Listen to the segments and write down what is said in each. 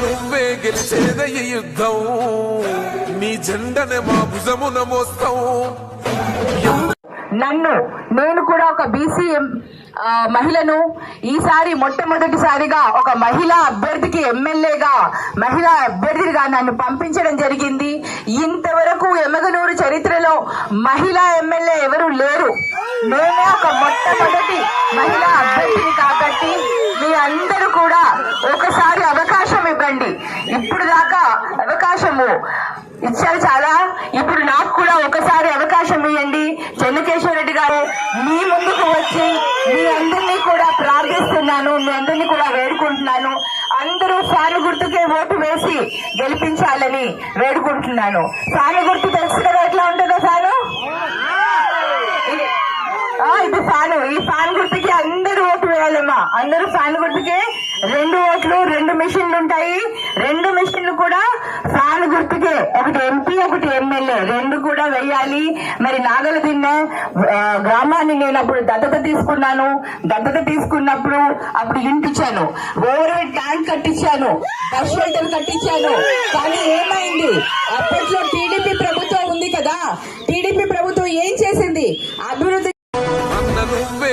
నువ్వే గెలిచేద ఈ యుద్ధం. నీ జెండనే మా భుజమున మోస్తాం. నన్ను నేను కూడా ఒక బీసీ మహిళను ఈసారి మొట్టమొదటిసారిగా ఒక మహిళా అభ్యర్థికి ఎమ్మెల్యేగా మహిళా అభ్యర్థిగా నన్ను పంపించడం జరిగింది. ఇంతవరకు ఎమగనూరు చరిత్రలో మహిళా ఎమ్మెల్యే ఎవరు లేరు. మేమే ఒక మొట్టమొదటి మహిళా అభ్యర్థిని కాబట్టి మీ అందరూ కూడా ఒకసారి అవకాశం ఇవ్వండి. ఇప్పుడు దాకా అవకాశము ఇచ్చారు చాలా. ఇప్పుడు నాకు కూడా ఒకసారి అవకాశం ఇవ్వండి. చెన్నకేశ్వర రెడ్డి గారు మీ ముందుకు వచ్చి మీ అందరినీ కూడా ప్రార్థిస్తున్నాను. మీ అందరినీ కూడా వేడుకుంటున్నాను. అందరూ ఫ్యాను గుర్తుకే ఓటు వేసి గెలిపించాలని వేడుకుంటున్నాను. ఫ్యాను గుర్తు తెలుసు కదా ఎట్లా ఉంటుందో ఫ్యాను ఆ, ఇది ఫ్యాన్ ఈ ఫ్యాన్ గుర్తుకి అందరూ ఓటు వేయాలమ్మా అందరూ ఫ్యాన్ గుర్తుకే రెండు ఓట్లు రెండు మిషన్లు ఉంటాయి. రెండు మిషన్లు కూడా ఫ్యాన్ గుర్తుకే. ఒకటి ఎంపీ ఒకటి ఎమ్మెల్యే. రెండు కూడా వేయాలి. మరి నాగల దిన్నె గ్రామాన్ని నేను అప్పుడు దత్తత తీసుకున్నాను. దత్తత తీసుకున్నప్పుడు అప్పుడు ఇంటిచ్చాను. ఓవర్ ట్యాంక్ కట్టించాను బస్ షెల్టర్ కట్టించాను కానీ ఏమైంది? అప్పట్లో టీడీపీ ప్రభుత్వం ఉంది కదా. టీడీపీ ప్రభుత్వం ఏం చేసింది? అభివృద్ధి నువ్వే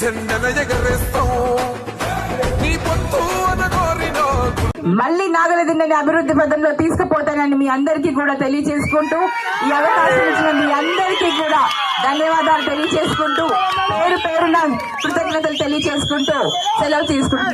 వైసీపీ ఎగరేస్తాం నీ పొత్తు అనగోరిన మళ్ళీ నాగలదిన్నని అభివృద్ధి పదంలో తీసుకుపోతానని మీ అందరికీ కూడా తెలియచేసుకుంటూ ఈ అవకాశం ఇచ్చిన మీ అందరికీ కూడా ధన్యవాదాలు తెలియచేసుకుంటూ పేరు పేరున కృతజ్ఞతలు తెలియచేసుకుంటూ సెలవు తీసుకుంటూ